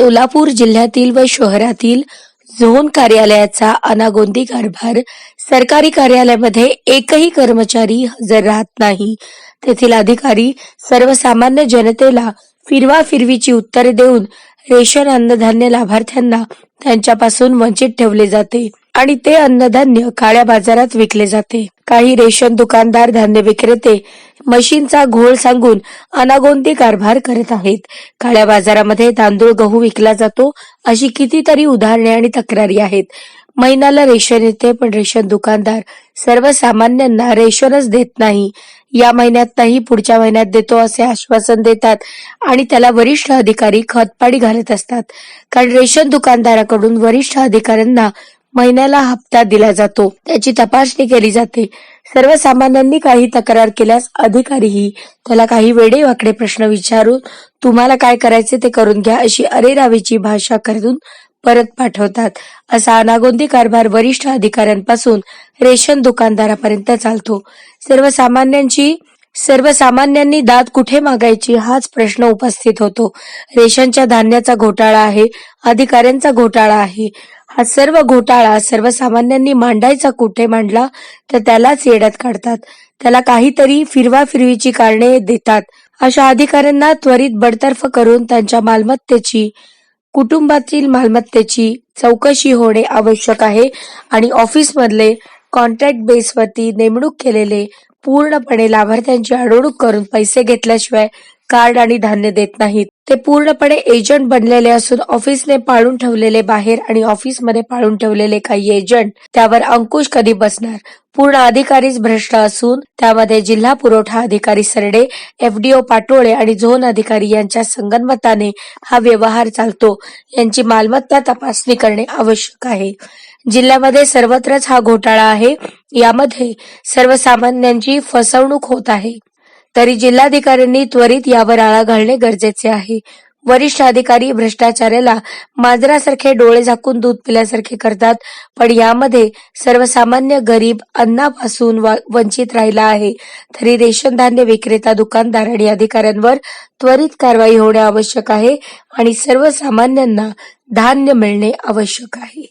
सोलापूर जिल्ह्यातील व शहरातील झोन कार्यालयाचा अनागोंदी कारभार. सरकारी कार्यालयामध्ये एकही कर्मचारी हजर राहत नाही. तेथील अधिकारी सर्वसामान्य जनतेला फिरवा फिरवीची उत्तरे देऊन रेशन अन्नधान्य लाभार्थ्यांना त्यांच्यापासून वंचित ठेवले जाते. आणि ते अन्नधान्य काळ्या बाजारात विकले जाते. काही रेशन दुकानदार धान्य विक्रेते मशीनचा घोळ सांगून अनागोंदी कारभार करत आहेत. काळ्या बाजारामध्ये तांदूळ गहू विकला जातो अशी कितीतरी उदाहरणे आणि तक्रारी आहेत. महिन्याला रेशन येते पण रेशन दुकानदार सर्वसामान्यांना रेशनच देत नाही. या महिन्यात नाही पुढच्या महिन्यात देतो असे आश्वासन देतात आणि त्याला वरिष्ठ अधिकारी खतपाडी घालत असतात. कारण रेशन दुकानदाराकडून वरिष्ठ अधिकाऱ्यांना महिन्याला हप्ता दिला जातो. त्याची तपासणी केली जाते. सर्वसामान्यांनी काही तक्रार केल्यास अधिकारीही त्याला काही वेडे वाकडे प्रश्न विचारून तुम्हाला काय करायचे ते करून घ्या अशी अरेरावीची भाषा करून परत पाठवतात. असा अनागोंदी कारभार वरिष्ठ अधिकाऱ्यांपासून रेशन दुकानदारापर्यंत चालतो. सर्वसामान्यांची सर्वसामान्यांनी दात कुठे मागायची हाच प्रश्न उपस्थित होतो. रेशनच्या धान्याचा घोटाळा आहे अधिकाऱ्यांचा घोटाळा आहे. हा सर्व घोटाळा सर्वसामान्यांनी मांडायचा कुठे मांडला तर त्यालाच येड्यात काढतात. त्याला काहीतरी फिरवा फिरवीची कारणे देतात. अशा अधिकाऱ्यांना त्वरित बडतर्फ करून त्यांच्या मालमत्तेची कुटुंबातील मालमत्तेची चौकशी होणे आवश्यक आहे आणि ऑफिस मधले कॉन्ट्रॅक्ट बेसवरती नेमणूक केलेले पूर्णपणे लाभार्थ्यांची अडवणूक करून पैसे घेतल्याशिवाय कार्ड आणि धान्य देत नाहीत. ते पूर्णपणे एजंट बनलेले असून ऑफिसने पाळून ठेवलेले बाहेर आणि ऑफिसमध्ये पाळून ठेवलेले काही एजंट त्यावर अंकुश कधी बसणार? पूर्ण अधिकारीच भ्रष्ट असून त्यामध्ये जिल्हा पुरवठा अधिकारी सरडे एफडीओ पाटोळे आणि झोन अधिकारी यांच्या संगनमताने हा व्यवहार चालतो. यांची मालमत्ता तपासणी करणे आवश्यक आहे. जिल्ह्यामध्ये सर्वत्रच हा घोटाळा आहे. यामध्ये सर्वसामान्यांची फसवणूक होत आहे. तरी जिल्हाधिकाऱ्यांनी त्वरित यावर आळा घालणे गरजेचे आहे. वरिष्ठ अधिकारी भ्रष्टाचाराला मांजरासारखे डोळे झाकून दूध पिल्यासारखे करतात पण यामध्ये सर्वसामान्य गरीब अन्नापासून वंचित राहिला आहे. तरी रेशन धान्य विक्रेता दुकानदार आणि अधिकाऱ्यांवर त्वरित कारवाई होणे आवश्यक आहे आणि सर्वसामान्यांना धान्य मिळणे आवश्यक आहे.